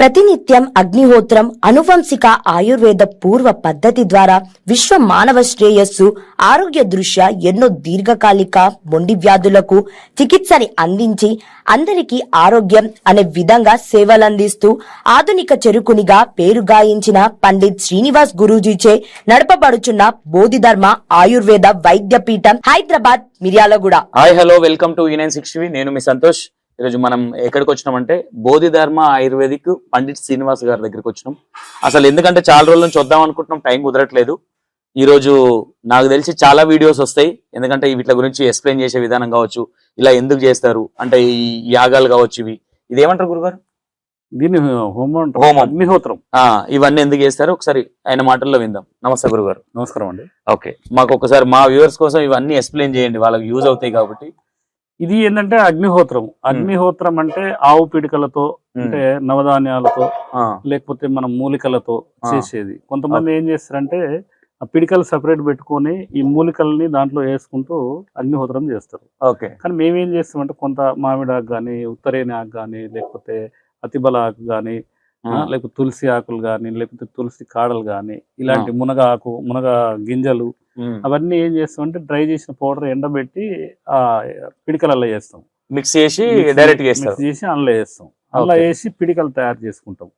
ప్రతినిత్యం అగ్నిహోత్రం అనువంశిక ఆయుర్వేద పూర్వ పద్ధతి ద్వారా విశ్వ మానవ శ్రేయస్సు ఆరోగ్య దృష్ట్యా ఎన్నో దీర్ఘకాలిక మొండి వ్యాధులకు చికిత్సని అందించి అందరికీ ఆరోగ్యం అనే విధంగా సేవలందిస్తూ ఆధునిక చెరుకునిగా పేరు గాయించిన పండిత్ శ్రీనివాస్ గురూజీచే నడపబడుచున్న బోధిధర్మ ఆయుర్వేద వైద్య పీఠం Hyderabad Miryalaguda. Hi hello welcome to union నేను మీ సంతోష్. ఈరోజు మనం ఎక్కడికి వచ్చినామంటే బోధిధర్మ ఆయుర్వేదిక్ పండిట్ శ్రీనివాస్ గారి దగ్గరికి వచ్చినాం. అసలు ఎందుకంటే చాలా రోజుల నుంచి వద్దాం అనుకుంటున్నాం టైం కుదరట్లేదు. ఈ రోజు నాకు తెలిసి చాలా వీడియోస్ వస్తాయి. ఎందుకంటే వీటి గురించి ఎక్స్ప్లెయిన్ చేసే విధానం కావచ్చు ఇలా ఎందుకు చేస్తారు అంటే ఈ యాగాలు కావచ్చు ఇవి. ఇదేమంటారు గురుగారు? దీన్ని హోమం. హోమం. అగ్నిహోత్రం. ఇవన్నీ ఎందుకు చేస్తారు? ఒకసారి ఆయన మాటల్లో విందాం. నమస్తే గురుగారు. నమస్కారం అండి. ఓకే. మాకు ఒకసారి మా వ్యూవర్స్ కోసం ఇవన్నీ ఎక్స్ప్లెయిన్ చేయండి. వాళ్ళకి యూజ్ అవుతాయి కాబట్టి. ఇది ఏంటంటే అగ్నిహోత్రం అగ్నిహోత్రం అంటే ఆవు పిడికలతో అంటే నవధాన్యాలతో లేకపోతే మన మూలికలతో. చేసేది. కొంతమంది ఏం చేస్తారంటే ఆ పిడికలు సపరేట్ పెట్టుకొని ఈ మూలికల్ని దాంట్లో వేసుకుంటూ అగ్నిహోత్రం చేస్తారు. ఓకే. కానీ మేమేం చేస్తామంటే కొంత మామిడాకు కానీ ఉత్తరేని ఆకు కానీ లేకపోతే అతిబల ఆకు కానీ లేకపోతే తులసి ఆకులు కానీ లేకపోతే తులసి కాడలు కానీ ఇలాంటి మునగ ఆకు మునగ గింజలు. అవన్నీ ఏం చేస్తామంటే డ్రై చేసిన పౌడర్ ఎండబెట్టి ఆ పిడికలలో చేస్తాం మిక్స్ చేసి డైరెక్ట్ మిక్స్ చేసి అందులో వేస్తాం. అందులో. వేసి పిడికలు తయారు చేసుకుంటాం.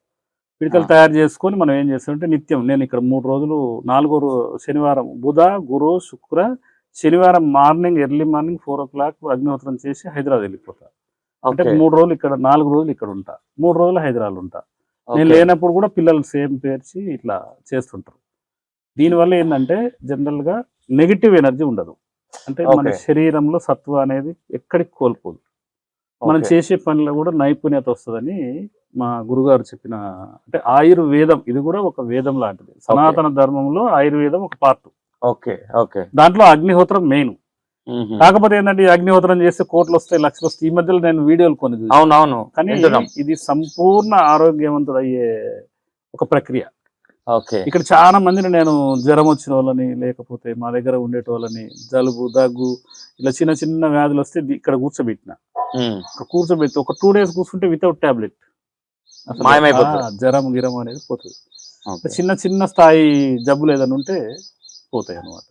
పిడికలు. తయారు చేసుకొని మనం ఏం చేస్తామంటే నిత్యం నేను ఇక్కడ మూడు రోజులు నాలుగో శనివారం బుధ గురు శుక్ర శనివారం morning early morning four o'clock అగ్నిహోత్రం చేసి హైదరాబాద్ వెళ్ళిపోతా. అంటే మూడు రోజులు ఇక్కడ నాలుగు రోజులు ఇక్కడ ఉంటా. మూడు రోజులు హైదరాబాద్ ఉంటా. నేను. లేనప్పుడు కూడా పిల్లలు సేమ్ పేర్చి ఇట్లా చేస్తుంటారు. దీనివల్ల ఏంటంటే జనరల్గా నెగిటివ్ ఎనర్జీ ఉండదు అంటే మన. శరీరంలో సత్వ అనేది ఎక్కడికి కోల్పోదు మనం. చేసే పనిలో కూడా నైపుణ్యత వస్తుందని మా గురుగారు చెప్పిన అంటే ఆయుర్వేదం ఇది కూడా ఒక వేదం లాంటిది సనాతన ధర్మంలో ఆయుర్వేదం ఒక పార్ట్ ఓకే ఓకే దాంట్లో అగ్నిహోత్రం మెయిన్. కాకపోతే ఏంటంటే అగ్నిహోత్రం చేస్తే కోట్లు వస్తాయి లక్షలు వస్తాయి ఈ మధ్యలో నేను వీడియోలు కొన్ని చూసాను. అవును అవును కానీ. ఇది సంపూర్ణ ఆరోగ్యవంతుడయ్యే ఒక ప్రక్రియ ఇక్కడ చాలా మందిని నేను జ్వరం వచ్చిన వాళ్ళని లేకపోతే మా దగ్గర ఉండేటోళ్ళని జలుబు దగ్గు ఇలా చిన్న చిన్న వ్యాధులు వస్తే ఇక్కడ కూర్చోబెట్టిన. కూర్చోబెట్టి ఒక టూ డేస్ కూర్చుంటే వితౌట్ టాబ్లెట్. జ్వరం గిరం అనేది పోతుంది. చిన్న చిన్న స్థాయి జబ్బులు ఏదైనా ఉంటే పోతాయి అనమాట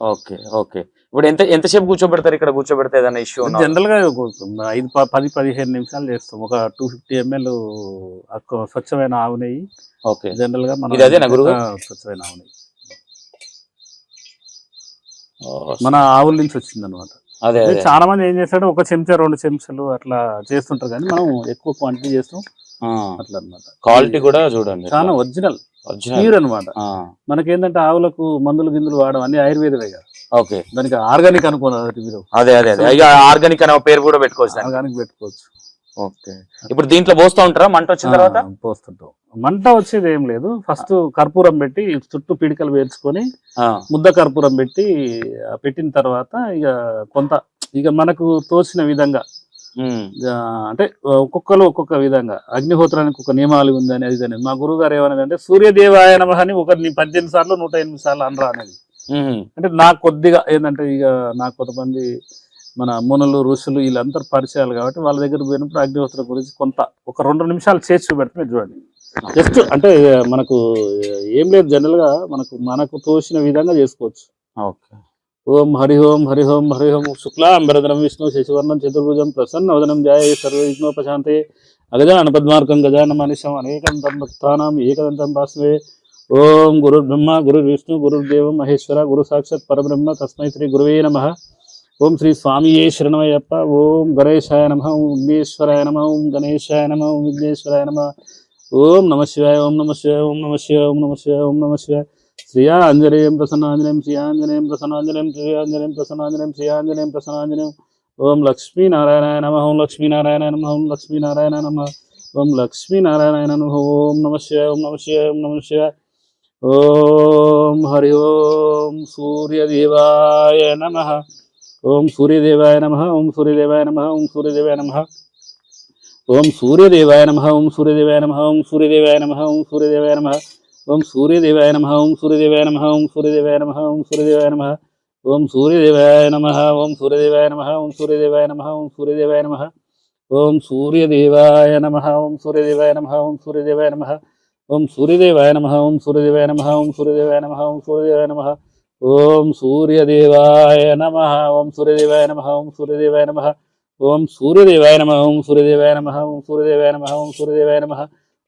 ఓకే ఓకే. ఇప్పుడు ఎంత ఎంతసేపు కూర్చోబెడతారు ఇక్కడ? కూర్చోబెడితే ఏదైనా ఇష్యూ జనరల్గా ఐదు పది పదిహేను నిమిషాలు చేస్తాం. ఒక టూ ఫిఫ్టీ ఎంఎల్ స్వచ్ఛమైన ఆవు నెయ్యి. ఓకే. జనరల్గా మనం స్వచ్ఛమైన ఆవు నెయ్యి. మన ఆవుల నుంచి వచ్చింది అనమాట అదే. చాలా మంది ఏం చేస్తాడు ఒక చెంచా రెండు చెంచాలు అట్లా చేస్తుంటారు కానీ మనం ఎక్కువ క్వాంటిటీ చేస్తాం. అట్లా అన్నమాట క్వాలిటీ కూడా చూడండి చాలా ఒరిజినల్ ప్యూర్ అనమాట మనకేంటంటే ఆవులకు మందులు గిందులు వాడడం అన్ని ఆయుర్వేదమే కదా. ఓకే. దానికి ఆర్గానిక్ అనుకున్నారు మీరు. అదే అదే అదే. ఇక ఆర్గానిక్ అనే పేరు కూడా పెట్టుకోవచ్చు. ఆర్గానిక్ పెట్టుకోవచ్చు. ఓకే. ఇప్పుడు దీంట్లో పోస్తూ ఉంటారా? మంట వచ్చిన తర్వాత? పోస్తుంటాం. మంట వచ్చేది ఏం లేదు. ఫస్ట్ కర్పూరం పెట్టి చుట్టూ పిడికలు వేర్చుకొని ముద్ద కర్పూరం పెట్టి పెట్టిన తర్వాత ఇక కొంత ఇక మనకు తోచిన విధంగా అంటే ఒక్కొక్కరు ఒక్కొక్క విధంగా. అగ్నిహోత్రానికి ఒక నియమాలు ఉందని అది అని మా గురువు గారు ఏమనేది అంటే సూర్యదేవాయ నమః అని ఒక పద్దెనిమిది సార్లు నూట ఎనిమిది సార్లు అనరా అనేది. అంటే నాకు కొద్దిగా ఏంటంటే ఇక నాకు కొంతమంది మన మునులు ఋషులు వీళ్ళందరూ పరిచయాలు కాబట్టి వాళ్ళ దగ్గర పోయినప్పుడు అగ్నిహోత్రం గురించి కొంత ఒక రెండు నిమిషాలు చేసి చూపెడితే మీరు చూడండి. జస్ట్ అంటే మనకు ఏం లేదు జనరల్గా మనకు మనకు తోచిన విధంగా చేసుకోవచ్చు. ఓకే. ఓం హరి ఓం హరి ఓం హరి ఓం శుక్లాంబరధరం విష్ణు శశివర్ణం చతుర్భుజం ప్రసన్న వదనం జాయ సర్వ విఘ్నోపశాంతే అగజాన పద్మార్కం గజాన మనిషం అనేకంతం భక్తానాం ఏకదంతం భాస్వే. ఓం గురుర్బ్రహ్మ గురుర్విష్ణు గురుర్దేవం మహేశ్వర గురు సాక్షాత్ పరబ్రహ్మ తస్మై శ్రీ గురువే నమ. ఓం శ్రీ స్వామియే శరణమయ్యప్ప. ఓం గణేశాయ నమ. ఓం విఘ్నేశ్వరాయ నమ. ఓం గణేశాయ నమ. ఓం విఘ్నేశ్వరాయ నమ. ఓం నమ శివాయ. ఓం నమ శివాయ. ఓం నమ శివాయ. ఓం నమ శివాయ. ఓం నమ శివాయ. శ్రీయాంజనేయం ప్రసన్నాంజనేయం శ్రీయాంజనేయం ప్రసన్నాంజనేయం శ్రీయాంజనేయం ప్రసన్నాంజనేయం శ్రీయాంజనేయం ప్రసన్నాంజనేయం ఓం లక్ష్మీనారాయణ నమ ఓం లక్ష్మీనారాయణ నమ ఓం లక్ష్మీనారాయణ నమ ఓం లక్ష్మీనారాయణ నమ ఓం నమ శివాయ ఓం నమ శివాయ ఓం నమ శివాయ ఓం హరి ఓం సూర్యదేవాయ నమ ఓం సూర్యదేవాయ నమ ఓం సూర్యదేవాయ నమ ఓం సూర్యదేవాయ నమ ఓం సూర్యదేవాయ నమ ఓం సూర్యదేవాయ నమ ఓం సూర్యదేవాయ నమ ఓం సూర్యదేవాయ నమ ఓం సూర్యదేవాయ నమ ఓం సూర్యదేవాయ నమ ఓం సూర్యదేవాయ నమ ఓం సూర్యదేవాయ నమ ఓం సూర్యదేవాయ నమ ఓం సూర్యదేవాయ నమ ఓం సూర్యదేవాయ నమ ఓం సూర్యదేవాయ నమ ఓం సూర్యదేవాయ నమ ఓం సూర్యదేవాయ నమ ఓం సూర్యదేవాయ నమ ఓం సూర్యదేవాయ నమ ఓం సూర్యదేవాయ నమ ఓం సూర్యదేవాయ నమ ఓం సూర్యదేవాయ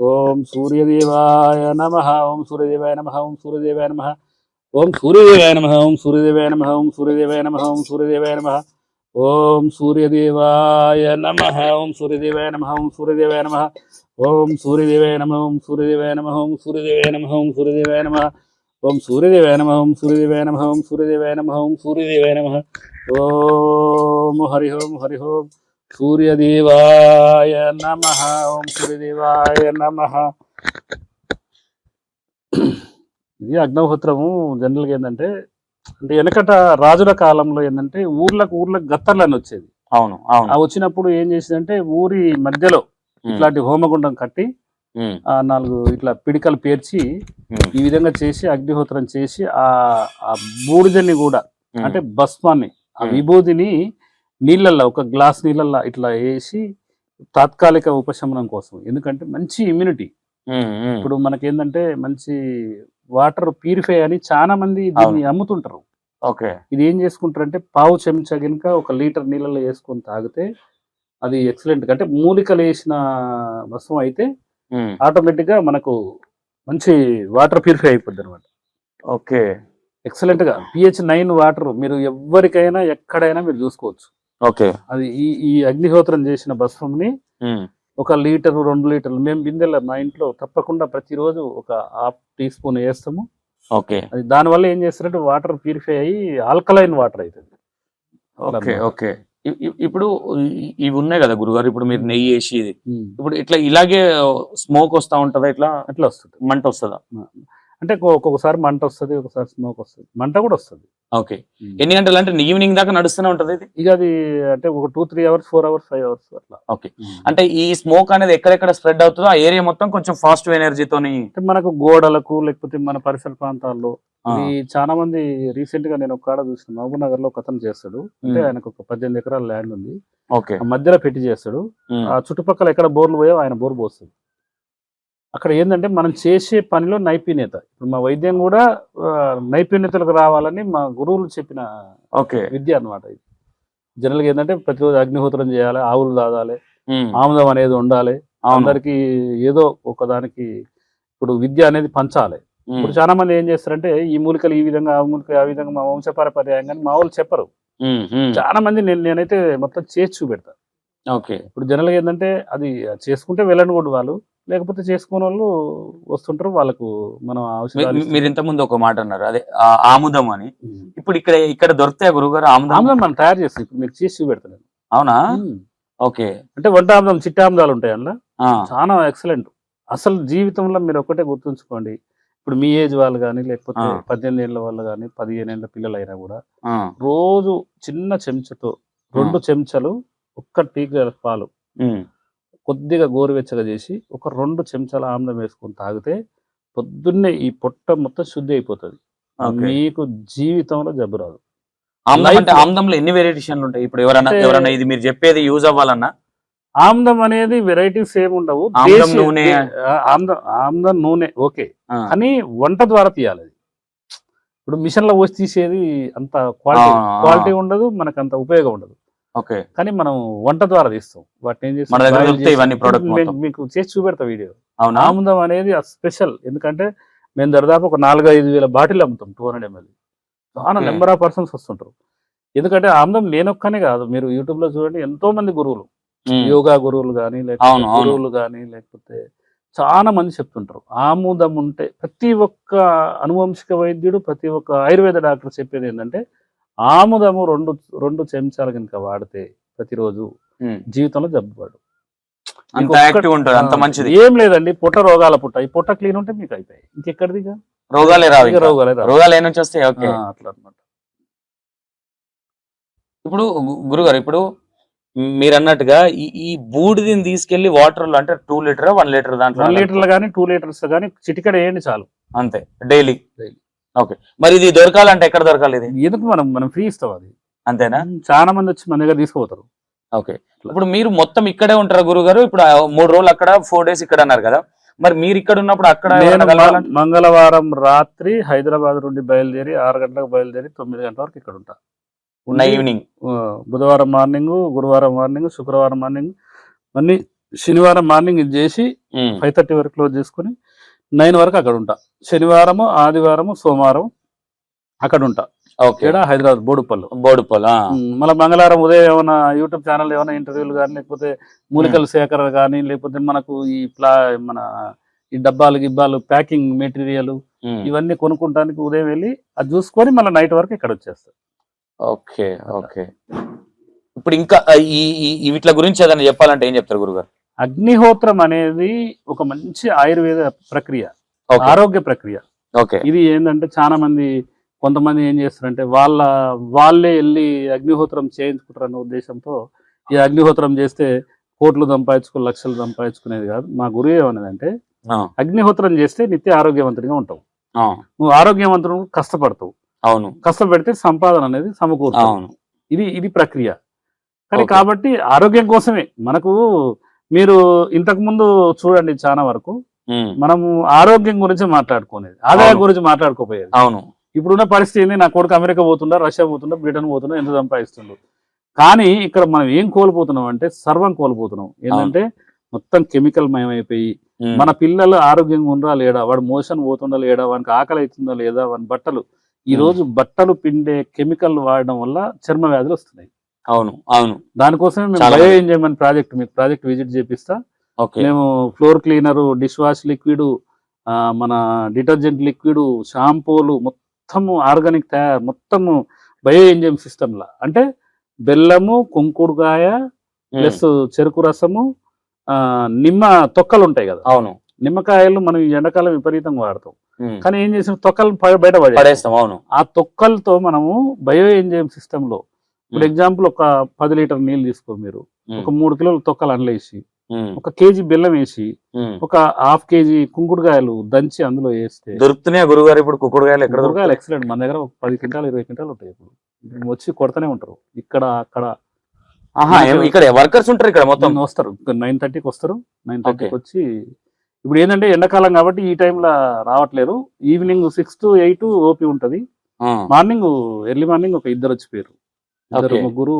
ఓం సూర్యదేవాయ నమ ఓం సూర్యదేవాయ నమ ఓం సూర్యదేవాయ నమ ఓం సూర్యదేవాయ నమ ఓం సూర్యదేవాయ నమ ఓం సూర్యదేవాయ నమ ఓం సూర్యదేవాయ నమ ఓం సూర్యదేవాయ నమ ఓం సూర్యదేవాయ నమ ఓం సూర్యదేవాయ నమ ఓం సూర్యదేవాయ నమ ఓం సూర్యదేవాయ నమ ఓం సూర్యదేవాయ నమ ఓం సూర్యదేవాయ నమ ఓం సూర్యదేవాయ నమ ఓం సూర్యదేవాయ నమ ఓం సూర్యదేవాయ నమ ఓం సూర్యదేవాయ నమ ఓం హరి ఓం హరి ఓం సూర్యదేవాయ నమ. ఓం సూర్యదేవాయ నమ. ఇది అగ్నిహోత్రము జనరల్గా ఏంటంటే అంటే వెనకట రాజుల కాలంలో ఏంటంటే ఊర్లకు ఊర్లకు గత్తర్లని వచ్చేది. అవును అవును. ఆ వచ్చినప్పుడు ఏం చేసిందంటే ఊరి మధ్యలో ఇట్లాంటి హోమగుండం కట్టి ఆ నాలుగు ఇట్లా పిడికలు పేర్చి ఈ విధంగా చేసి అగ్నిహోత్రం చేసి ఆ ఆ బూడిదని కూడా అంటే భస్మాన్ని ఆ. విభూతిని నీళ్ళల్లో ఒక గ్లాస్ నీళ్ళల్లో ఇట్లా వేసి తాత్కాలిక ఉపశమనం కోసం. ఎందుకంటే మంచి ఇమ్యూనిటీ. ఇప్పుడు మనకేంటంటే మంచి వాటర్ ప్యూరిఫై అని చాలా మంది దీన్ని అమ్ముతుంటారు. ఓకే. ఇది ఏం చేసుకుంటారంటే పావు చెంచా కనుక ఒక లీటర్ నీళ్ళలో వేసుకొని తాగితే అది ఎక్సలెంట్ అంటే మూలికలు వేసిన వస్తువు అయితే ఆటోమేటిక్గా మనకు మంచి వాటర్ ప్యూరిఫై అయిపోద్ది అనమాట ఓకే. ఎక్సలెంట్గా. పిహెచ్ నైన్ వాటర్ మీరు ఎవరికైనా ఎక్కడైనా మీరు చూసుకోవచ్చు. ఓకే. అది ఈ ఈ అగ్నిహోత్రం చేసిన భస్మంని ఒక లీటర్ రెండు లీటర్లు. మేము బిందెల మా ఇంట్లో తప్పకుండా ప్రతిరోజు ఒక హాఫ్ టీ స్పూన్ వేస్తాము. ఓకే. అది దానివల్ల ఏం చేస్తారంటే వాటర్ ప్యూరిఫై అయ్యి ఆల్కలైన్ వాటర్ అవుతుంది ఓకే ఓకే. ఇప్పుడు ఇవి ఉన్నాయి కదా గురుగారు ఇప్పుడు మీరు నెయ్యి వేసి ఇప్పుడు ఇట్లా ఇలాగే స్మోక్ వస్తా ఉంటుందా ఇట్లా? అట్లా వస్తుంది. మంట వస్తుందా? అంటే ఒక్కొ- ఒక్కొక్కసారి మంట వస్తుంది ఒకసారి స్మోక్ వస్తుంది. మంట కూడా వస్తుంది. ఓకే. ఎన్ని గంటలు అంటే ఈవినింగ్ దాకా నడుస్తూనే ఉంటది ఇది? ఇక అది అంటే ఒక two three hours four hours five hours అట్లా. ఓకే. అంటే ఈ స్మోక్ అనేది ఎక్కడెక్కడ స్ప్రెడ్ అవుతుందో ఆ ఏరియా మొత్తం కొంచెం ఫాస్ట్ ఎనర్జీతోని అంటే మనకు గోడలకు లేకపోతే మన పరిసర ప్రాంతాల్లో చాలా మంది రీసెంట్గా నేను ఒక కాడ చూసిన మహబూబ్ నగర్లో ఒక అతను చేస్తాడు. అంటే. ఆయనకు ఒక పద్దెనిమిది ఎకరాల ల్యాండ్ ఉంది. ఓకే. మధ్యలో పెట్టి చేస్తాడు. ఆ చుట్టుపక్కల ఎక్కడ బోర్లు పోయో ఆయన బోర్ పోస్తుంది అక్కడ ఏంటంటే మనం చేసే పనిలో నైపుణ్యత. ఇప్పుడు మా వైద్యం కూడా నైపుణ్యతలకు రావాలని మా గురువులు చెప్పిన ఓకే. విద్య అన్నమాట ఇది. జనరల్గా ఏంటంటే ప్రతిరోజు అగ్నిహోత్రం చేయాలి ఆవులు దాదాలి ఆముదం అనేది ఉండాలి అందరికి ఏదో ఒకదానికి ఇప్పుడు విద్య అనేది పంచాలి. ఇప్పుడు చాలా మంది ఏం చేస్తారంటే ఈ మూలికలు ఈ విధంగా ఆ మూలికలు ఆ విధంగా మా వంశపారపర్యాయం కానీ మా వాళ్ళు చెప్పరు. చాలా మంది నేను నేనైతే మొత్తం చేసి చూపెడతా. ఓకే. ఇప్పుడు జనరల్గా ఏంటంటే అది చేసుకుంటే వెళ్ళండి కూడా వాళ్ళు. లేకపోతే చేసుకునే వాళ్ళు వస్తుంటారు వాళ్ళకు మనం ఔషధాలు మీ- మీరు ఇంత ముందు ఒక మాట అన్నారు అదే ఆముదం అని. ఇప్పుడు ఇక్కడ ఇక్కడ దొరుకుతాయి గురుగారు ఆముదం ఆమ్లం మనం తయారు చేస్తాం ఇప్పుడు మీకు చేసి చూపెడతాను నేను. అవునా. ఓకే. అంటే వంట ఆమ్లం చిట్ట ఆమ్లాలు ఉంటాయి అందులో. చాలా ఎక్సలెంట్. అసలు జీవితంలో మీరు ఒకటే గుర్తుంచుకోండి. ఇప్పుడు మీ ఏజ్ వాళ్ళు కానీ లేకపోతే. పద్దెనిమిది ఏళ్ళ వాళ్ళు కానీ పదిహేను ఏళ్ళ పిల్లలు అయినా కూడా రోజు చిన్న చెంచాతో రెండు చెంచాలు ఒక్క టీ గ్లాస్ పాలు కొద్దిగా గోరువెచ్చగా చేసి ఒక రెండు చెంచాల ఆమ్లం వేసుకొని తాగితే పొద్దున్నే ఈ పొట్ట మొత్తం శుద్ధి అయిపోతుంది. మీకు జీవితంలో జబ్బు రాదు. ఆముదం Life అంటే లో- ఆముదంలో ఎన్ని వెరైటీషన్లు ఉంటాయి? ఇప్పుడు ఎవరన్నా అంటే- ఎవరన్నా ఇది మీరు చెప్పేది యూజ్ అవ్వాలన్నా? ఆమ్లం అనేది వెరైటీస్ ఏమి ఉండవు. నూనె. ఆమ్లం ఆమ్లం నూనె ఓకే. కానీ వంట ద్వారా తీయాలి అది. ఇప్పుడు మిషన్లో పోసి తీసేది అంత క్వాలిటీ. క్వాలిటీ ఉండదు మనకు అంత ఉపయోగం ఉండదు. ఓకే. కానీ మనం వంట ద్వారా తీస్తాం. వాటిని ఏం చేస్తాం? మీకు- చేసి చూపెడతా వీడియో ఆముదం అనేది స్పెషల్. ఎందుకంటే మేము దాదాపు ఒక నాలుగు ఐదు వేల బాటిల్ అమ్ముతాం టూ హండ్రెడ్ ఎంఎల్. చాలా. నెంబర్ ఆఫ్ పర్సన్స్ వస్తుంటారు. ఎందుకంటే ఆముదం నేనొక్కనే కాదు. మీరు యూట్యూబ్లో చూడండి ఎంతో మంది గురువులు యోగా గురువులు కానీ లేకపోతే. గురువులు కానీ లేకపోతే చాలా మంది చెప్తుంటారు. ఆముదం ఉంటే ప్రతి ఒక్క అనువంశిక వైద్యుడు ప్రతి ఒక్క ఆయుర్వేద డాక్టర్ చెప్పేది ఏంటంటే ఆముదము రెండు రెండు చెంచాలు కనుక వాడితే ప్రతిరోజు. జీవితంలో జబ్బుపడు అంత యాక్టివ్ ఉంటుంది అంత మంచిది ఏం లేదండి పుట్ట రోగాల పుట్ట ఈ పుట్ట క్లీన్ ఉంటే మీకు అయిపోయాయి ఇంకెక్కడిది ఇక? రోగాలే రావు. రోగాలే. రోగాలు ఏ నుంచి వస్తాయి ఓకే అట్లా అన్నమాట ఇప్పుడు గురుగారు ఇప్పుడు మీరు అన్నట్టుగా ఈ ఈ బూడిదని తీసుకెళ్ళి వాటర్లో అంటే టూ లీటర్ వన్ లీటర్ దాంట్లో వన్ లీటర్లు కానీ టూ లీటర్స్ కానీ చిటికడ వేయండి చాలు అంతే డైలీ Daily. ఓకే. మరి ఇది దొరకాలంటే ఎక్కడ దొరకాలి ఇది ఎందుకు మనం మనం ఫ్రీ ఇస్తాం అది? అంతేనా? చాలా మంది వచ్చి మన దగ్గర తీసుకుపోతారు. ఓకే. ఇప్పుడు మీరు మొత్తం ఇక్కడే ఉంటారా గురుగారు? ఇప్పుడు ఆ మూడు రోజులు అక్కడ ఫోర్ డేస్ ఇక్కడ అన్నారు కదా. మరి మీరు ఇక్కడ ఉన్నప్పుడు అక్కడ? మంగళవారం రాత్రి హైదరాబాద్ నుండి బయలుదేరి ఆరు గంటలకు బయలుదేరి తొమ్మిది గంటల వరకు ఇక్కడ ఉంటా. ఉన్న ఈవినింగ్ బుధవారం మార్నింగ్ గురువారం మార్నింగ్ శుక్రవారం మార్నింగ్ అన్ని శనివారం మార్నింగ్ ఇది చేసి ఫైవ్ థర్టీ వరకు క్లోజ్ చేసుకుని నైన్ వరకు అక్కడ ఉంటా. శనివారము ఆదివారము సోమవారం అక్కడ ఉంటా ఓకే. ఇక్కడ హైదరాబాద్ బోడుపల్లి. బోడుపల్ ఆ, మళ్ళీ మంగళవారం ఉదయం ఏమైనా యూట్యూబ్ ఛానల్ ఏమైనా ఇంటర్వ్యూలు కానీ లేకపోతే మూలికల సేకరణ కానీ లేకపోతే మనకు ఈ ప్లా మన ఈ డబ్బాలు గిబ్బాలు ప్యాకింగ్ మెటీరియల్ ఇవన్నీ కొనుక్కుంటానికి ఉదయం వెళ్ళి అది చూసుకొని మళ్ళీ నైట్ వరకు ఇక్కడ వచ్చేస్తారు ఓకే ఓకే. ఇప్పుడు ఇంకా ఈ వీటిల గురించి ఏదైనా చెప్పాలంటే ఏం చెప్తారు గురుగారు? అగ్నిహోత్రం అనేది ఒక మంచి ఆయుర్వేద ప్రక్రియ. ఆరోగ్య ప్రక్రియ. ఓకే. ఇది ఏంటంటే చాలా మంది కొంతమంది ఏం చేస్తారంటే వాళ్ళ వాళ్ళే వెళ్ళి అగ్నిహోత్రం చేయించుకుంటారన్న ఉద్దేశంతో ఈ అగ్నిహోత్రం చేస్తే కోట్లు సంపాదించుకో లక్షలు సంపాదించుకునేది కాదు. మా గురువు ఏమన్నదంటే అగ్నిహోత్రం చేస్తే నిత్య ఆరోగ్యవంతుడిగా ఉంటావు. నువ్వు ఆరోగ్యవంతుడు కష్టపడతావు. అవును. కష్టపెడితే సంపాదన అనేది సమకూరుతుంది. అవును. ఇది ఇది ప్రక్రియ. కానీ. కాబట్టి ఆరోగ్యం కోసమే. మనకు మీరు ఇంతకు ముందు చూడండి చాలా వరకు మనము ఆరోగ్యం గురించి మాట్లాడుకునేది ఆదాయం. గురించి మాట్లాడుకోపోయేది. అవును. ఇప్పుడున్న పరిస్థితి ఏంది నా కొడుకు అమెరికా పోతుండా రష్యా పోతుండా బ్రిటన్ పోతుండా ఎంత సంపాదిస్తుండు? కానీ ఇక్కడ మనం ఏం కోల్పోతున్నాం అంటే సర్వం కోల్పోతున్నాం. ఏంటంటే మొత్తం కెమికల్ మయమైపోయి మన పిల్లలు ఆరోగ్యంగా ఉందా లేడా వాడు మోషన్ పోతుందా లేడా వానికి ఆకలి అవుతుందా లేదా వాని బట్టలు. ఈ. రోజు బట్టలు పిండే కెమికల్ వాడడం వల్ల చర్మ వ్యాధులు వస్తున్నాయి. అవును అవును. దానికోసమే మేము బయో. ఎంజాయ్మెంట్ ప్రాజెక్ట్ మీకు ప్రాజెక్ట్ విజిట్ చేపిస్తా. మేము floor cleaner dish wash liquid మన డిటర్జెంట్ లిక్విడ్ షాంపూలు మొత్తము ఆర్గానిక్ తయారు మొత్తము బయో ఎంజైమ్ సిస్టమ్ లా అంటే బెల్లము కుంకుడుకాయ ఉమ్, ప్లస్ చెరుకు రసము ఆ, నిమ్మ తొక్కలు ఉంటాయి కదా. అవును. నిమ్మకాయలు మనం ఈ ఎండాకాలం విపరీతంగా వాడతాం. కానీ ఏం చేసిన తొక్కలు బయట పడే పడేస్తాం అవును. ఆ తొక్కలతో మనము బయో ఎంజైమ్ సిస్టమ్లో ఇప్పుడు. ఎగ్జాంపుల్ ఒక పది లీటర్ నీళ్ళు తీసుకో మీరు. ఒక మూడు కిలోల తొక్కలు అండ్లేసి ఉమ్, ఒక కేజీ బెల్లం వేసి. ఒక హాఫ్ కేజీ కుంకుడుకాయలు దంచి అందులో వేస్తే దొరుకుతున్నాయా గురుగారు ఇప్పుడు కుక్కుడుకాయలు ఎక్కడ దొరుకుతాయి? ఎక్సలెంట్ మన దగ్గర ఒక పది క్వింటాలు ఇరవై క్వింటాలు ఉంటాయి ఇప్పుడు. వచ్చి కొడతానే ఉంటారు. ఇక్కడ అక్కడ. ఇక్కడ వర్కర్స్ ఉంటారు ఇక్కడ మొత్తం? వస్తారు. నైన్ థర్టీకి వస్తారు. నైన్ థర్టీకి. వచ్చి ఇప్పుడు ఏంటంటే ఎండాకాలం కాబట్టి ఈ టైంలో రావట్లేరు evening six to eight OP ఉంటది. మార్నింగ్ ఎర్లీ మార్నింగ్ ఒక ఇద్దరు వచ్చిపోయారు ఇద్దరు. ముగ్గురు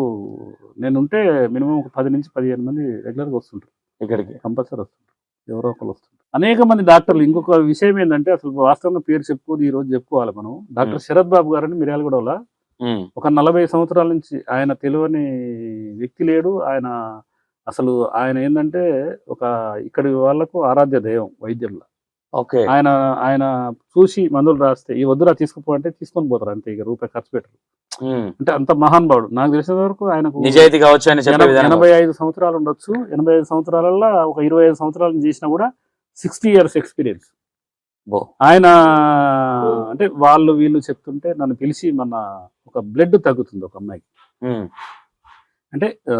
నేను ఉంటే మినిమం ఒక పది నుంచి పదిహేను మంది రెగ్యులర్గా వస్తుంటారు. ఇక్కడికి. కంపల్సరీ వస్తుంటారు. ఎవరో ఒకరు వస్తుంటారు. అనేక మంది డాక్టర్లు ఇంకొక విషయం ఏంటంటే అసలు వాస్తవంగా పేరు చెప్పుకోదు ఈ రోజు చెప్పుకోవాలి మనం. డాక్టర్ శరత్ బాబు గారని మిర్యాలగూడలో ఒక నలభై సంవత్సరాల నుంచి ఆయన తెలియని వ్యక్తి లేడు. ఆయన అసలు ఆయన ఏంటంటే ఒక ఇక్కడి వాళ్ళకు ఆరాధ్య దైవం వైద్యంలో ఓకే. ఆయన ఆయన చూసి మందులు రాస్తే ఈ వద్దురా తీసుకుపో అంటే తీసుకొని పోతారు అంతే ఇక రూపాయి ఖర్చు పెట్టరు. అంటే అంత మహానుభావుడు నాకు తెలిసిన వరకు ఆయనకు నిజాయితీ కావచ్చు ఎనభై- ఐదు సంవత్సరాలు ఉండొచ్చు. ఎనభై ఐదు సంవత్సరాలలో ఒక ఇరవై ఐదు సంవత్సరాలు చేసినా కూడా సిక్స్టీ ఇయర్స్ ఎక్స్పీరియన్స్. ఆయన అంటే వాళ్ళు వీళ్ళు చెప్తుంటే నన్ను పిలిచి మన ఒక బ్లడ్ తగ్గుతుంది ఒక అమ్మాయికి. అంటే ఆ,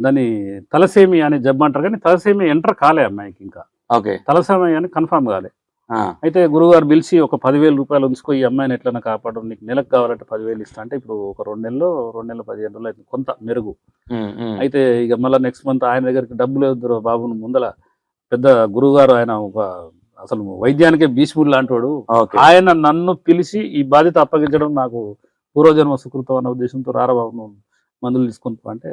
దాన్ని తలసేమి అనే జబ్బు అంటారు కానీ తలసేమి ఎంటర్ కాలే అమ్మాయికి ఇంకా. ఓకే. తలసేమి అని కన్ఫామ్ కాలే. అయితే గురువుగారు పిలిచి ఒక పదివేల రూపాయలు ఉంచుకో ఈ అమ్మాయిని ఎట్లన్నా కాపాడు నీకు నెలకు కావాలంటే పదివేలు ఇస్తా అంటే ఇప్పుడు ఒక రెండు నెలలు రెండు నెలలు పదిహేను రోజులు అయితే కొంత మెరుగు. అయితే ఇక మళ్ళీ నెక్స్ట్ మంత్ ఆయన దగ్గరికి డబ్బులు వద్దురు బాబును ముందల పెద్ద గురువుగారు ఆయన ఒక అసలు వైద్యానికే భీష్ముడు లాంటివాడు ఆయన నన్ను పిలిచి ఈ బాధ్యత అప్పగించడం నాకు పూర్వజన్మ సుకృతం అన్న ఉద్దేశంతో రారాబాబు నువ్వు మందులు తీసుకొని పో అంటే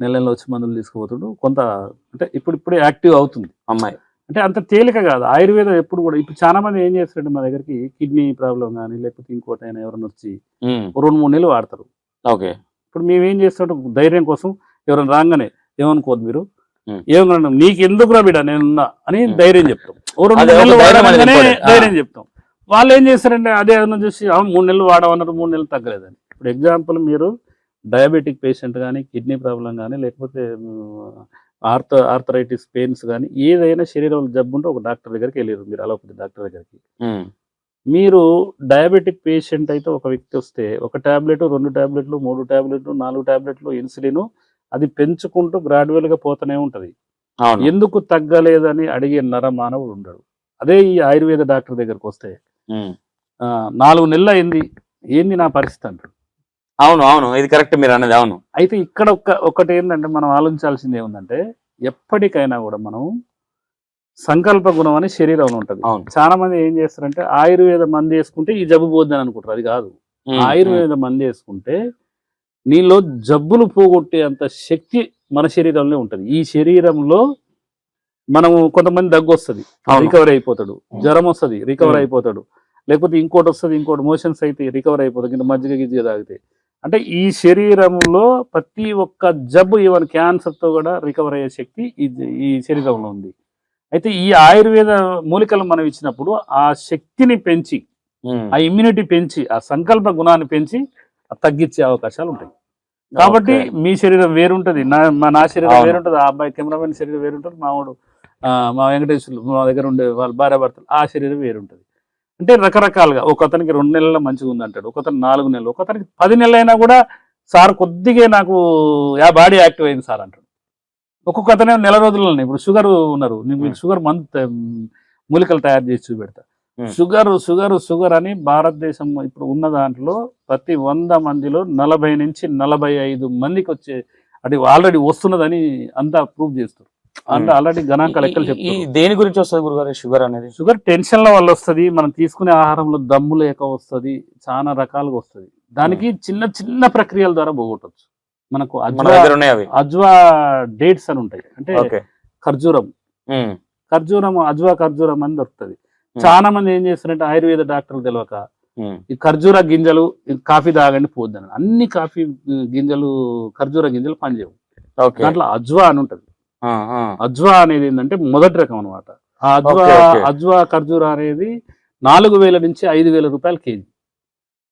నెల నెలలో వచ్చి మందులు తీసుకుపోతుడు. కొంత అంటే ఇప్పుడు ఇప్పుడే యాక్టివ్ అవుతుంది. అమ్మాయి. అంటే అంత తేలిక కాదు. ఆయుర్వేదం ఎప్పుడు కూడా ఇప్పుడు చాలా మంది ఏం చేస్తారంటే మా దగ్గరికి కిడ్నీ ప్రాబ్లం కానీ లేకపోతే ఇంకోటి అయినా ఎవరైనా వచ్చి రెండు మూడు నెలలు వాడతారు. ఓకే. ఇప్పుడు మేము ఏం చేస్తుంటాం ధైర్యం కోసం ఎవరైనా రాగానే ఏమనుకోదు మీరు. ఏమన్నా నీకు ఎందుకు రా బిడ్డ నేనున్నా అని. ధైర్యం చెప్తాం. ఓ రెండు అదే, ఒక నెలలు ధైర్యం వాడగానే చెప్తాం. వాళ్ళు ఏం చేస్తారంటే అదే ఏమన్నా చూసి "ఆ, మూడు నెలలు వాడమన్నారు మూడు నెలలు తగ్గలేదని. ఇప్పుడు ఎగ్జాంపుల్ మీరు డయాబెటిక్ పేషెంట్ కానీ కిడ్నీ ప్రాబ్లం కానీ లేకపోతే ఆర్థ ఆర్థరైటిస్ పెయిన్స్ కానీ ఏదైనా శరీరంలో జబ్బు ఉంటే ఒక డాక్టర్ దగ్గరికి వెళ్ళారు మీరు అలోపతి డాక్టర్ దగ్గరికి. మీరు డయాబెటిక్ పేషెంట్ అయితే ఒక వ్యక్తి వస్తే ఒక టాబ్లెట్ రెండు టాబ్లెట్లు మూడు టాబ్లెట్లు నాలుగు టాబ్లెట్లు ఇన్సులిన్ అది పెంచుకుంటూ gradual గా పోతూనే ఉంటది. ఎందుకు తగ్గలేదని అడిగే నర మానవుడు ఉండడు. అదే ఈ ఆయుర్వేద డాక్టర్ దగ్గరకు వస్తే నాలుగు నెలలు అయింది ఏంది నా పరిస్థితి అంటాడు. అవును అవును. ఇది కరెక్ట్ మీరు అన్నది అవును. అయితే ఇక్కడ ఒక ఒకటి ఏంటంటే మనం ఆలోచించాల్సింది ఏముందంటే ఎప్పటికైనా కూడా మనం సంకల్ప గుణం అని శరీరంలో ఉంటది. చాలా మంది ఏం చేస్తారంటే ఆయుర్వేద మంది వేసుకుంటే ఈ జబ్బు పోద్దని అనుకుంటారు. అది కాదు. ఆయుర్వేద మంది వేసుకుంటే నీలో జబ్బులు పోగొట్టే అంత శక్తి మన శరీరంలో ఉంటది. ఈ శరీరంలో మనము కొంతమంది దగ్గు వస్తుంది. రికవర్ అయిపోతాడు. జ్వరం వస్తుంది రికవర్. అయిపోతాడు. లేకపోతే ఇంకోటి వస్తుంది ఇంకోటి మోషన్స్ అయితే రికవర్ అయిపోతుంది ఇంత మజ్జిగ గిజ్జిగ తాగితే. అంటే ఈ శరీరంలో ప్రతి ఒక్క జబ్బు ఈవెన్ క్యాన్సర్తో కూడా రికవర్ అయ్యే శక్తి ఈ ఈ శరీరంలో ఉంది అయితే ఈ ఆయుర్వేద మూలికలు మనం ఇచ్చినప్పుడు ఆ శక్తిని పెంచి. ఆ ఇమ్యూనిటీ పెంచి ఆ సంకల్ప గుణాన్ని పెంచి తగ్గించే అవకాశాలు ఉంటాయి కాబట్టి. మీ శరీరం వేరుంటది నా మా నా శరీరం. వేరుంటది ఆ అబ్బాయి కెమెరామెన్ శరీరం వేరుంటది మావాడు ఆ, మా వెంకటేశ్వర్లు మా దగ్గర ఉండే వాళ్ళ భార్య భర్తలు ఆ శరీరం వేరుంటది అంటే రకరకాలుగా ఒక అతనికి రెండు నెలల మంచిగా ఉంది అంటాడు ఒక అతను నాలుగు నెలలు ఒక అతనికి పది నెలలు అయినా కూడా సార్ కొద్దిగా నాకు యా బాడీ యాక్టివ్ అయింది సార్ అంటాడు. ఒక్కొక్క అతనే నెల రోజుల్లోనే ఇప్పుడు షుగర్ ఉన్నారు నేను మీకు షుగర్ మందు త- మూలికలు తయారు చేసి చూపెడతా. Hmm. షుగర్ షుగర్ షుగర్ అని భారతదేశం ఇప్పుడు ఉన్న దాంట్లో ప్రతి వంద మందిలో నలభై నుంచి నలభై ఐదు మందికి వచ్చే అది ఆల్రెడీ వస్తున్నదని అంతా ప్రూవ్ చేస్తారు. అంటే Hmm. ఆల్రెడీ గణాంక లెక్కలు చెప్తారు దేని గురించి వస్తుంది గురుగారు? షుగర్ అనేది. షుగర్ టెన్షన్ల వల్ల వస్తుంది మనం తీసుకునే ఆహారంలో దమ్ము లేక వస్తుంది చాలా రకాలుగా వస్తుంది. దానికి చిన్న చిన్న ప్రక్రియల ద్వారా పోగొట్టచ్చు. మనకు మన అజ్వా డేట్స్ అని ఉంటాయి. అంటే ఖర్జూరం. ఉమ్, ఖర్జూరం అజ్వా ఖర్జూరం అని దొరుకుతుంది. Hmm. చాలా మంది ఏం చేస్తారంటే ఆయుర్వేద డాక్టర్లు తెలియక ఈ ఖర్జూర గింజలు కాఫీ తాగండి పోద్దని. అన్ని కాఫీ గింజలు ఖర్జూర గింజలు పనిచేయవు. దాంట్లో అజ్వా అని ఉంటది. అజ్వా అనేది ఏంటంటే మొదటి రకం అనమాట ఆ అజ్వా. అజ్వా ఖర్జూర అనేది నాలుగు వేల నుంచి ఐదు వేల రూపాయలు కేజీ.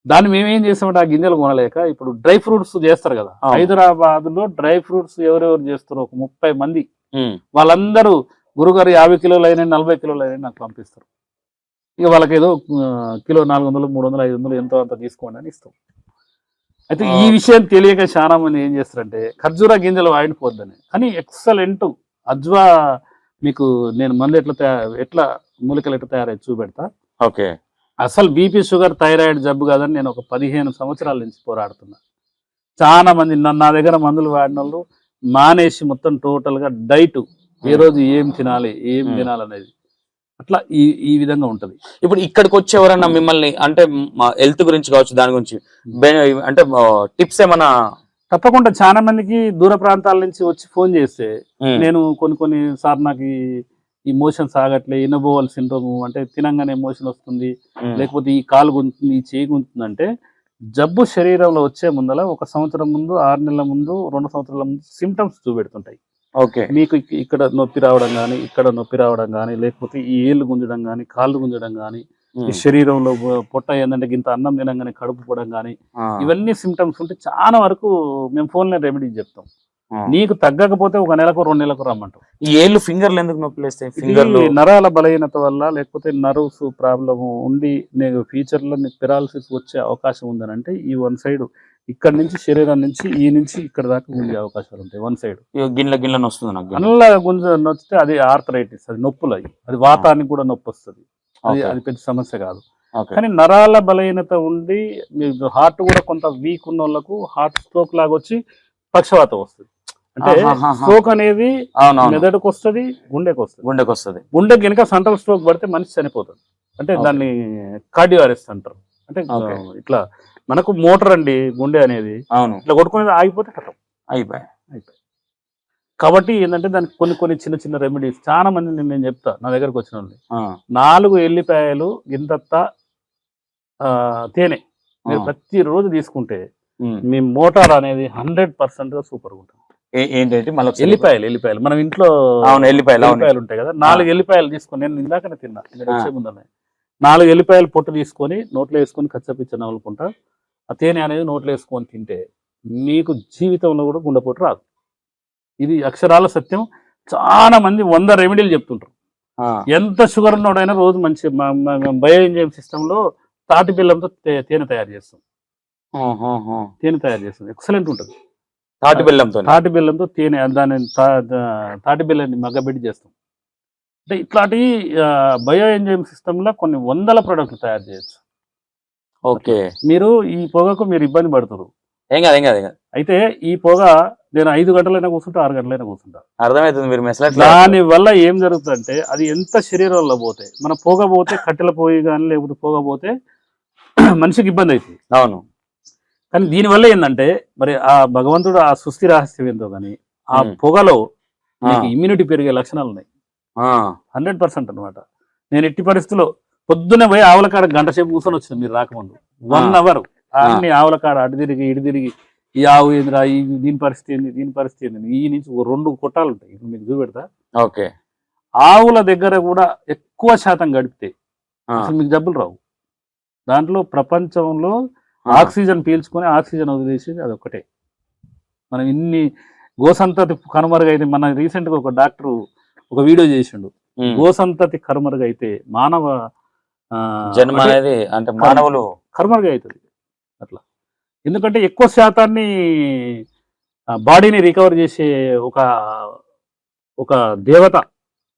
దాన్ని మేమేం చేస్తామంటే ఆ గింజలు కొనలేక ఇప్పుడు డ్రై ఫ్రూట్స్ చేస్తారు కదా. హైదరాబాద్లో డ్రై ఫ్రూట్స్ ఎవరెవరు చేస్తారో ఒక ముప్పై మంది. వాళ్ళందరూ గురుగారు యాభై కిలోలు అయినా నలభై కిలోలు అయినా నాకు పంపిస్తారు. ఇక వాళ్ళకి ఏదో కిలో నాలుగు వందలు మూడు వందలు ఐదు వందలు ఎంతో అంత తీసుకోండి అని ఇస్తాం. అయితే ఈ. విషయం తెలియక చాలా మంది ఏం చేస్తారంటే ఖర్జూరా గింజలు వాడిపోద్దని. కానీ ఎక్సలెంట్ అజ్వా మీకు నేను మందు ఎట్లా ఎట్లా మూలికలు ఎట్లా తయారై చూపెడతా. ఓకే. అసలు బీపీ షుగర్ థైరాయిడ్ జబ్బు కాదని నేను ఒక పదిహేను సంవత్సరాల నుంచి పోరాడుతున్నా. చాలా మంది నా- దగ్గర మందులు వాడిన వాళ్ళు మానేసి మొత్తం టోటల్గా డైట్ ఏ రోజు ఏం తినాలి ఏం. తినాలనేది. అట్లా ఈ ఈ విధంగా ఉంటది. ఇప్పుడు ఇక్కడికి వచ్చి ఎవరన్నా మిమ్మల్ని అంటే హెల్త్ గురించి కావచ్చు దాని గురించి అంటే టిప్స్ ఏమన్నా? తప్పకుండా చాలా మందికి దూర ప్రాంతాల నుంచి వచ్చి ఫోన్ చేస్తే నేను కొన్ని కొన్ని సార్ నాకు ఈ- మోషన్స్ ఆగట్లే ఇనబోవల్ సిండ్రోమ్ అంటే తినంగానే మోషన్ వస్తుంది లేకపోతే ఈ కాలు గుంతుంది ఈ చేయి గుంతుంది అంటే జబ్బు శరీరంలో వచ్చే ముందల ఒక సంవత్సరం ముందు ఆరు నెలల ముందు రెండు సంవత్సరాల ముందు సిమ్టమ్స్ చూపెడుతుంటాయి. ఓకే. మీకు ఇక్- ఇక్కడ నొప్పి రావడం కానీ ఇక్కడ నొప్పి రావడం కానీ లేకపోతే ఈ ఏళ్ళు గుంజడం కానీ కాళ్ళు గుంజడం కానీ ఈ శరీరంలో పొట్ట ఏంటంటే ఇంత అన్నం తినంగానే కడుపు పోవడం కానీ ఇవన్నీ సిమ్టమ్స్ ఉంటే చాలా వరకు మేము ఫోన్లో రెమెడీ చెప్తాం. నీకు తగ్గకపోతే ఒక నెలకు రెండు నెలలకు రమ్మంటాం ఈ ఏళ్ళు ఫింగర్లు ఎందుకు నొప్పి లేస్తాయి ఫింగర్లు నరాల బలహీనత వల్ల లేకపోతే నర్వ్స్ ప్రాబ్లమ్ ఉండి నీకు ఫ్యూచర్లో నీకు పెరాలసిస్ వచ్చే అవకాశం ఉందని అంటే ఈ వన్ సైడ్ ఇక్కడ నుంచి శరీరం నుంచి ఈ నుంచి ఇక్కడ దాకా గుంజే అవకాశాలు ఉంటాయి వన్ సైడ్. గిన్నెల గిన్నెలను వస్తుంది నాకు గిన్నె. అందులో గుంజ నొచ్చితే అది ఆర్థరైటిస్ అది నొప్పులు అవి. అది వాతానికి కూడా నొప్పి వస్తుంది. అది అది పెద్ద సమస్య కాదు. కానీ నరాల బలహీనత ఉండి హార్ట్ కూడా కొంత వీక్ ఉన్న వాళ్ళకు హార్ట్ స్ట్రోక్ లాగా వచ్చి పక్షవాతం వస్తుంది. అంటే. స్ట్రోక్ అనేది మెదడుకు వస్తుంది గుండెకు వస్తుంది. గుండెకి వస్తుంది. గుండె కనుక సెంట్రల్ స్ట్రోక్ పడితే మనిషి చనిపోతాడు. అంటే. దాన్ని కార్డియో అరెస్ట్ అంటారు. అంటే ఇట్లా మనకు మోటార్ అండి గుండె అనేది. అవును. ఇట్లా కొట్టుకునేది ఆగిపోతే కథం అయిపోయి. కాబట్టి ఏంటంటే దానికి కొన్ని కొన్ని చిన్న చిన్న రెమెడీస్ చాలా మంది నేను నేను చెప్తా నా దగ్గరకు వచ్చిన వాళ్ళు నాలుగు ఎల్లిపాయలు ఇంతత్త ఆ, తేనె మీరు. ప్రతిరోజు తీసుకుంటే. మీ మోటార్ అనేది హండ్రెడ్ పర్సెంట్గా సూపర్ ఉంటుంది ఏంటంటే మళ్ళీ ఎల్లిపాయలు ఎల్లిపాయలు. మనం ఇంట్లో అవును ఎల్లిపాయలు ఎల్లిపాయలు ఉంటాయి కదా. నాలుగు ఎల్లిపాయలు తీసుకొని నేను ఇందాకనే తిన్నా మీరు వచ్చే ముందనే నాలుగు ఎల్లిపాయలు పొట్టు తీసుకొని నోట్లో వేసుకొని కచ్చపిచ్చ నవ్వులుకుంటా ఆ తేనె అనేది నోట్లో వేసుకొని తింటే మీకు జీవితంలో కూడా గుండెపోటు రాదు. ఇది అక్షరాల సత్యం. చాలా మంది వంద రెమెడీలు చెప్తుంటారు. ఎంత షుగర్ ఉన్నోడైనా రోజు మంచి బయో ఇంజిన్ సిస్టంలో తాటి బెల్లంతో తేనె తయారు చేస్తాం. తేనె తయారు చేస్తాం. ఎక్సలెంట్ ఉంటుంది. తాటి బెల్లంతో తాటి బెల్లంతో తేనె దాని తాటి బెల్లాన్ని మగ్గబెట్టి చేస్తాం. అంటే ఇట్లాంటి బయో ఎంజైమ్ సిస్టంలో కొన్ని వందల ప్రోడక్ట్లు తయారు చేయొచ్చు. ఓకే. మీరు ఈ పొగకు మీరు ఇబ్బంది పడుతున్నారు ఏం కాదు ఏం కాదు ఏం కాదు. అయితే ఈ పొగ నేను ఐదు గంటలైనా కూర్చుంటా ఆరు గంటలైనా కూర్చుంటా. అర్థమవుతుంది మీరు మెసలట్ దాని వల్ల ఏం జరుగుతుందంటే అది ఎంత శరీరంలో పోతే మన పొగ పోతే కట్టెల పోయి కానీ లేకపోతే పొగ పోతే మనిషికి ఇబ్బంది అవుతుంది. అవును. కానీ దీనివల్ల ఏంటంటే మరి ఆ భగవంతుడు ఆ సుస్థి రహస్యం ఏంటో కానీ ఆ. పొగలో ఇమ్యూనిటీ పెరిగే లక్షణాలు ఉన్నాయి ఆ, హండ్రెడ్ పర్సెంట్ అనమాట నేను ఎట్టి పరిస్థితుల్లో పొద్దున్నే పోయి ఆవుల కాడ గంట సేపు కూర్చొని వచ్చిన మీరు రాకముందు. వన్. అవర్ అన్ని ఆవుల కాడ అటు తిరిగి ఇటు తిరిగి ఈ ఆవు ఏందిరా ఈ దీని పరిస్థితి ఏంది దీని పరిస్థితి ఏంది ఈ నుంచి రెండు కొట్టాలు ఉంటాయి. ఇప్పుడు మీకు చూపెడతా. ఓకే. ఆవుల దగ్గర కూడా ఎక్కువ శాతం గడిపితే అసలు మీకు జబ్బులు రావు. దాంట్లో ప్రపంచంలో ఆక్సిజన్ పీల్చుకొని ఆక్సిజన్ వదిలేసేది అదొక్కటే. మనం ఇన్ని గోసంతతి కనుమరుగైతే మన recent గా ఒక డాక్టర్ ఒక వీడియో చేసిండు. గోసంతతి కనుమరుగైతే మానవ జన్మ అనేది అంటే మానవులు కనుమరుగు అవుతుంది. అట్లా. ఎందుకంటే ఎక్కువ శాతాన్ని బాడీని రికవర్ చేసే ఒక ఒక దేవత.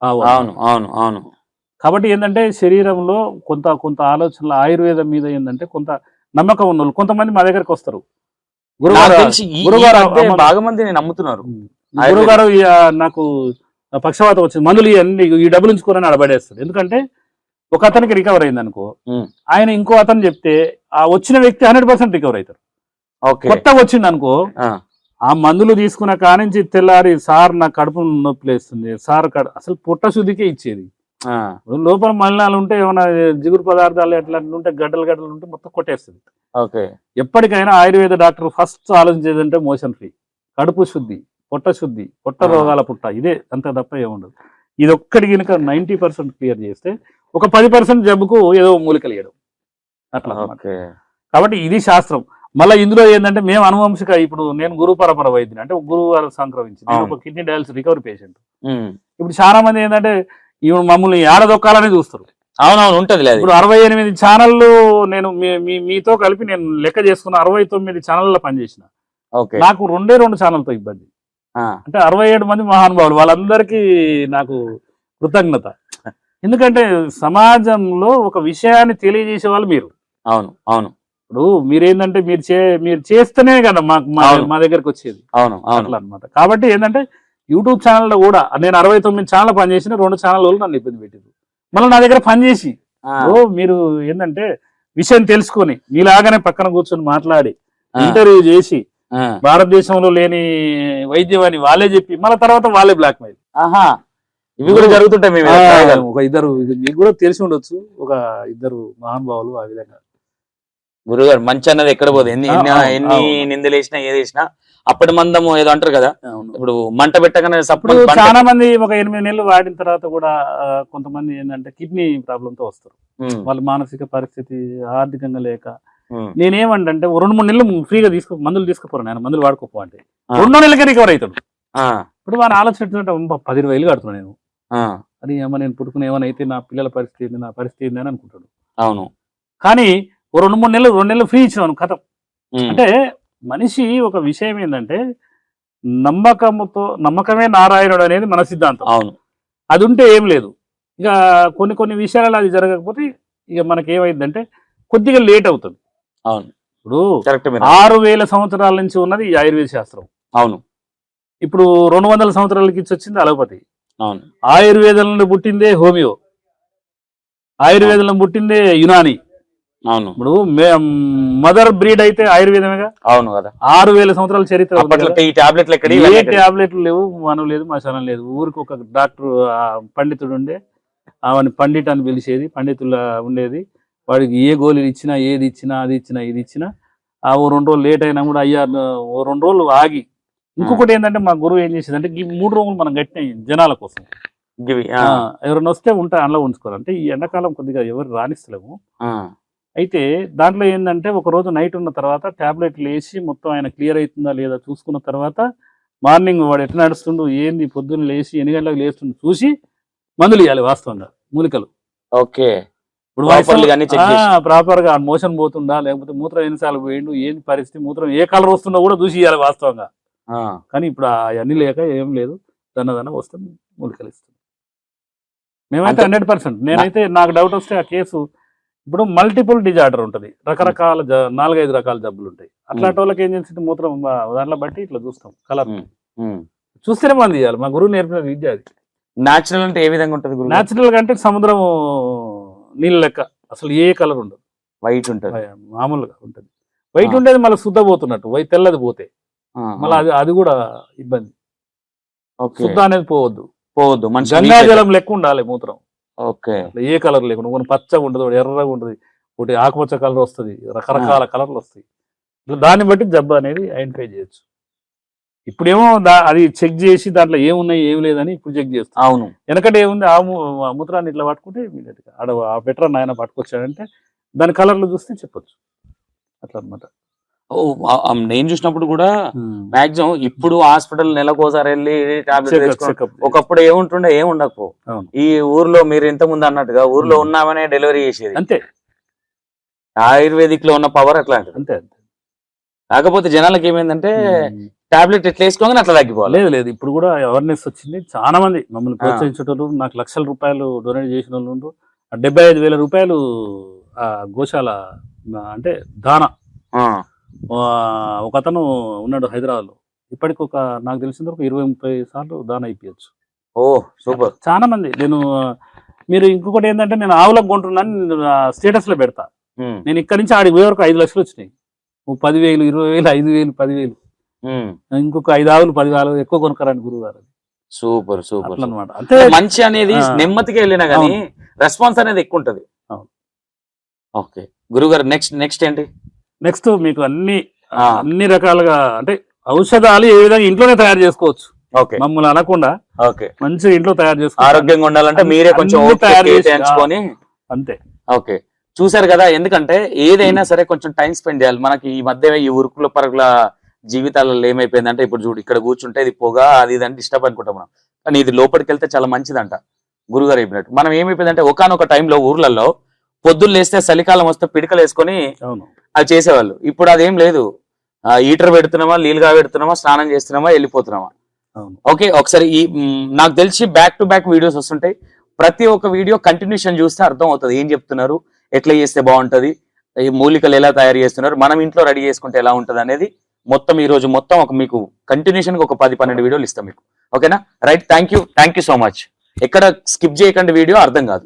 అవును అవును అవును. కాబట్టి ఏంటంటే శరీరంలో కొంత కొంత ఆలోచనలు ఆయుర్వేదం మీద ఏంటంటే కొంత నమ్మకం ఉన్న కొంతమంది మా దగ్గరకు వస్తారు. గురుగారు బాగా మంది నమ్ముతున్నారు. గురుగారు నాకు పక్షవాతం వచ్చింది. మందులు ఇవన్నీ ఈ డబ్బులు ఉంచుకోరని అడబడేస్తాడు ఎందుకంటే ఒక అతనికి రికవర్ అయింది అనుకో. ఆయన ఇంకో అతను చెప్తే ఆ వచ్చిన వ్యక్తి హండ్రెడ్ పర్సెంట్ రికవర్ అవుతారు కొత్తగా వచ్చింది అనుకో ఆ, మందులు తీసుకున్న కానించి తెల్లారి సార్ నా కడుపు నొప్పి లేస్తుంది సార్ అసలు పుట్ట శుద్ధికే ఇచ్చేది. లోపల మలినాలు ఉంటే ఏమైనా జిగురు పదార్థాలు ఎట్లాంటివి ఉంటే గడ్డలు గడ్డలు ఉంటే మొత్తం కొట్టేస్తుంది. ఓకే. ఎప్పటికైనా ఆయుర్వేద డాక్టర్ ఫస్ట్ ఆలోచించేది అంటే మోషన్ ఫ్రీ. కడుపు శుద్ధి పొట్ట శుద్ధి పొట్ట. రోగాల పుట్ట. ఇదే అంత తప్ప ఏముండదు. ఇది ఒక్కటి కనుక నైంటీ పర్సెంట్ క్లియర్ చేస్తే ఒక పది పర్సెంట్ జబ్బుకు ఏదో మూలికలు ఇవ్వడం అట్లా కాబట్టి ఇది శాస్త్రం. మళ్ళీ ఇందులో ఏంటంటే మేము అనువంశిక ఇప్పుడు నేను గురు పరపర వైద్యుని అంటే గురువు గారు సంక్రమించి నేను. ఒక కిడ్నీ డయాలసిస్ రికవరీ పేషెంట్. ఇప్పుడు చాలా మంది ఏంటంటే ఇవి మమ్మల్ని ఏడదొక్కాలని చూస్తారు. అవునవును ఉంటది ఇప్పుడు అరవై ఎనిమిది ఛానళ్ళు నేను మీతో కలిపి నేను లెక్క చేసుకున్న అరవై తొమ్మిది ఛానళ్ళలో పనిచేసిన. నాకు రెండే రెండు ఛానల్తో ఇబ్బంది. అంటే అరవై ఏడు మంది మహానుభావులు వాళ్ళందరికీ నాకు కృతజ్ఞత. ఎందుకంటే సమాజంలో ఒక విషయాన్ని తెలియజేసే వాళ్ళు మీరు. అవును అవును. ఇప్పుడు మీరేంటంటే మీరు చే మీరు చేస్తేనే కదా మాకు మా- దగ్గరకు వచ్చేది. అవును అవును. అనమాట కాబట్టి ఏంటంటే యూట్యూబ్ ఛానల్లో కూడా నేను అరవై తొమ్మిది ఛానల్ పనిచేసిన రెండు ఛానల్ వాళ్ళు నన్ను ఇబ్బంది పెట్టారు మళ్ళీ నా దగ్గర పనిచేసి ఓ మీరు ఏంటంటే విషయం తెలుసుకొని మీలాగానే పక్కన కూర్చొని మాట్లాడి ఇంటర్వ్యూ చేసి. భారతదేశంలో లేని వైద్యం అని వాళ్ళే చెప్పి మళ్ళీ తర్వాత వాళ్ళే బ్లాక్ మెయిల్ ఆహా. ఇవి కూడా జరుగుతుంటాయి. ఒక ఇద్దరు ఇది మీకు కూడా తెలిసి ఉండొచ్చు ఒక ఇద్దరు మహానుభావులు ఆ విధంగా. గురుగారు మంచి అన్నది ఎక్కడ పోదు. ఎన్ని ఎన్ని. నిందలు వేసినా ఏది వేసినా అప్పటి మందము ఏదో అంటారు కదా. ఇప్పుడు మంట పెట్టగానే సప్పుడు చాలా మంది ఒక ఎనిమిది నెలలు వాడిన తర్వాత కూడా కొంతమంది ఏంటంటే కిడ్నీ ప్రాబ్లమ్తో వస్తారు వాళ్ళ మానసిక పరిస్థితి ఆర్థికంగా లేక. నేనేమంటే రెండు మూడు నెలలు ఫ్రీగా తీసుకో మందులు తీసుకుపోరు నేను మందులు వాడుకోపో అంటే. రెండో నెలలకే రికవర్ అవుతాడు. ఇప్పుడు ఆలోచన ఎట్లుంటే, అబ్బా, పది ఇరవై వేలు కడుతున్నా నేను. అది ఏమో నేను పుట్టుకుని ఏమైనా అయితే నా పిల్లల పరిస్థితి నా పరిస్థితి ఏంది? అని అనుకుంటాడు. అవును. కానీ ఓ రెండు మూడు నెలలు రెండు నెలలు ఫ్రీ ఇచ్చినాను కథ. అంటే మనిషి ఒక విషయం ఏంటంటే నమ్మకముతో నమ్మకమే నారాయణుడు అనేది మన సిద్ధాంతం. అవును. అది ఉంటే ఏం లేదు. ఇక కొన్ని కొన్ని విషయాలలో అది జరగకపోతే ఇక మనకి ఏమైందంటే కొద్దిగా లేట్ అవుతుంది. అవును. ఇప్పుడు ఆరు వేల సంవత్సరాల నుంచి ఉన్నది ఈ ఆయుర్వేద శాస్త్రం. అవును. ఇప్పుడు రెండు వందల సంవత్సరాలకి ఇచ్చి వచ్చింది అలోపతి. అవును. ఆయుర్వేదం నుండి పుట్టిందే హోమియో. ఆయుర్వేదంలో పుట్టిందే యునాని. అవును. ఇప్పుడు మదర్ బ్రీడ్ అయితే ఆయుర్వేదమేగా? అవును కదా. ఆరు వేల సంవత్సరాల చరిత్ర. ఈ టాబ్లెట్లు ఎక్కడి ఏ టాబ్లెట్లు లేవు మనం లేదు మశానం లేదు. ఊరికి ఒక డాక్టర్ పండితుడు ఉండే. ఆమెని పండిట్ అని పిలిచేది పండితుల ఉండేది. వాడికి ఏ గోళీలు ఇచ్చినా ఏది ఇచ్చినా అది ఇచ్చినా ఇది ఇచ్చినా. ఆ ఓ రెండు రోజులు లేట్ అయినా కూడా అయ్యా ఓ రెండు రోజులు ఆగి ఇంకొకటి ఏంటంటే మా గురువు ఏం చేసేదంటే ఈ మూడు రోజులు మనం కట్టిన జనాల కోసం. ఎవరైనా వస్తే ఉంటా అందులో ఉంచుకోవాలి అంటే ఈ ఎండాకాలం కొద్దిగా ఎవరు రాణిస్తలేము. అయితే దాంట్లో ఏంటంటే ఒక రోజు నైట్ ఉన్న తర్వాత టాబ్లెట్లు వేసి మొత్తం ఆయన క్లియర్ అవుతుందా లేదా చూసుకున్న తర్వాత మార్నింగ్ వాడు ఎట్లా నడుస్తుండు ఏంది పొద్దున్న లేచి ఎన్ని గంటలకు లేస్తుండు చూసి మందులు ఇవ్వాలి వాస్తవంగా మూలికలు. ఓకే. ఇప్పుడు. ప్రాపర్గా మోషన్ పోతుందా లేకపోతే మూత్రం ఎన్నిసార్లు పోయిండు ఏంది పరిస్థితి మూత్రం ఏ కలర్ వస్తుందో కూడా చూసి ఇవ్వాలి వాస్తవంగా. కానీ ఇప్పుడు అవన్నీ లేక ఏం లేదు. దన్న దన్న వస్తుంది మూలికలు ఇస్తుంది మేమైతే. Hundred percent. నేనైతే నాకు డౌట్ వస్తే ఆ కేసు ఇప్పుడు మల్టిపుల్ డిజార్డర్ ఉంటుంది. రకరకాల నాలుగైదు రకాల జబ్బులు ఉంటాయి. అట్లాంటి వాళ్ళకి ఏం చేసింది మూత్రం దాంట్లో బట్టి ఇట్లా చూస్తాం. కలర్. చూస్తేనే మంది ఇవ్వాలి మా గురువు నేర్పిన విద్య అది. న్యాచురల్ అంటే ఏ విధంగా ఉంటది గురు న్యాచురల్గా అంటే సముద్రం నీళ్ళ లెక్క. అసలు ఏ కలర్ ఉండదు. వైట్ ఉంటది. మామూలుగా ఉంటుంది. వైట్. ఉండేది మళ్ళీ శుద్ధ పోతున్నట్టు వైట్ తెల్లది పోతే. మళ్ళీ అది అది కూడా ఇబ్బంది. శుద్ధ అనేది పోవద్దు. పోవద్దు మనిషి గంగా జలం లెక్క ఉండాలి మూత్రం. ఓకే. ఏ కలర్ లేకుండా కొన్ని పచ్చగా ఉంటుంది ఒకటి ఎర్రగా ఉంటుంది ఒకటి ఆకుపచ్చ కలర్ వస్తుంది రకరకాల కలర్లు వస్తాయి. ఇట్లా దాన్ని బట్టి జబ్బు అనేది ఐడెంటిఫై చేయొచ్చు. ఇప్పుడేమో దా అది చెక్ చేసి దాంట్లో ఏమున్నాయి ఏం లేదని ఇప్పుడు చెక్ చేస్తాం. అవును. వెనకటి ఏముంది ఆ మూత్రాన్ని ఇట్లా పట్టుకుంటే immediate గా ఆడ ఆ వెటరన్ ఆయన పట్టుకొచ్చాడంటే దాని కలర్లు చూస్తే చెప్పొచ్చు. అట్లా అనమాట నేను చూసినప్పుడు కూడా మాక్సిమం ఇప్పుడు హాస్పిటల్ నెలకోసారి వెళ్ళి టాబ్లెట్ ఒకప్పుడు ఏముంటుండే ఏం ఉండకపో. అవును. ఈ ఊర్లో మీరు ఇంత ముందు అన్నట్టుగా ఊర్లో ఉన్నామనే డెలివరీ చేసేది. అంతే. ఆయుర్వేదిక్లో ఉన్న పవర్ అట్లాంటిది. అంతే అంతే. కాకపోతే జనాలకు ఏమైందంటే. టాబ్లెట్ ఎట్లా వేసుకోగానే అట్లా తగ్గిపోవాలి. లేదు లేదు. ఇప్పుడు కూడా అవేర్నెస్ వచ్చింది. చాలా మంది మమ్మల్ని ప్రోత్సహించేటోళ్ళు నాకు లక్షల రూపాయలు డొనేట్ చేసిన వాళ్ళు డెబ్బై ఐదు వేల రూపాయలు ఆ గోశాల అంటే దాన. ఒక అతను ఉన్నాడు హైదరాబాద్లో ఇప్పటికి ఒక నాకు తెలిసిన ఒక ఇరవై ముప్పై సార్లు దాన ఇప్పించచ్చు ఓ సూపర్. చాలా మంది. నేను మీరు ఇంకొకటి ఏంటంటే నేను ఆవులకు కొంటున్నాను స్టేటస్లో పెడతా. నేను ఇక్కడి నుంచి ఆడికి పోయే వరకు ఐదు లక్షలు వచ్చినాయి. పదివేలు ఇరవై వేలు ఐదు వేలు పదివేలు. ఇంకొక ఐదు ఆవులు పది ఆవులు ఎక్కువ కొనుక్కరాని గురువు గారు సూపర్ సూపర్ అనమాట అంటే మంచి అనేది ఆ. నెమ్మదిగా వెళ్ళినా గానీ రెస్పాన్స్ అనేది ఎక్కువ ఉంటది. ఓకే. గురుగారు నెక్స్ట్ నెక్స్ట్ ఏంటి? నెక్స్ట్ మీకు అన్ని. అన్ని రకాలుగా అంటే ఔషధాలు ఏ విధంగా ఇంట్లోనే తయారు చేసుకోవచ్చు. ఓకే. మమ్మల్ని అనకుండా ఓకే. మంచిగా ఇంట్లో తయారు చేసుకోవచ్చు ఆరోగ్యంగా ఉండాలంటే మీరే కొంచెం తయారు అంతే. ఓకే. చూసారు కదా ఎందుకంటే ఏదైనా సరే కొంచెం టైం స్పెండ్ చేయాలి. మనకి ఈ మధ్య ఈ ఉరుకుల పరుగుల జీవితాలలో ఏమైపోయిందంటే ఇప్పుడు చూడు ఇక్కడ కూర్చుంటే ఇది పొగ అది ఇది అంటే డిస్టర్బ్ అనుకుంటాం మనం. కానీ ఇది లోపలికి వెళ్తే చాలా మంచిదంట. గురుగారు చెప్పినట్టు. మనం ఏమైపోయిందంటే ఒకనొక టైంలో ఊర్లలో పొద్దున్న లేస్తే చలికాలం వస్తే పిడికలు వేసుకొని అది చేసేవాళ్ళు. ఇప్పుడు అదేం లేదు. హీటర్ పెడుతున్నామా నీళ్ళుగా పెడుతున్నామా స్నానం చేస్తున్నామా వెళ్ళిపోతున్నామా. ఓకే ఒకసారి ఈ నాకు తెలిసి బ్యాక్ టు బ్యాక్ వీడియోస్ వస్తుంటాయి. ప్రతి ఒక్క వీడియో కంటిన్యూషన్ చూస్తే అర్థం అవుతుంది. ఏం చెప్తున్నారు ఎట్లా చేస్తే బాగుంటది ఈ మూలికలు ఎలా తయారు చేస్తున్నారు మనం ఇంట్లో రెడీ చేసుకుంటే ఎలా ఉంటది అనేది మొత్తం ఈ రోజు మొత్తం ఒక మీకు కంటిన్యూషన్ ఒక పది పన్నెండు వీడియోలు ఇస్తాం మీకు. ఓకేనా? Right thank you thank you so much ఎక్కడ స్కిప్ చేయకండి వీడియో అర్థం కాదు.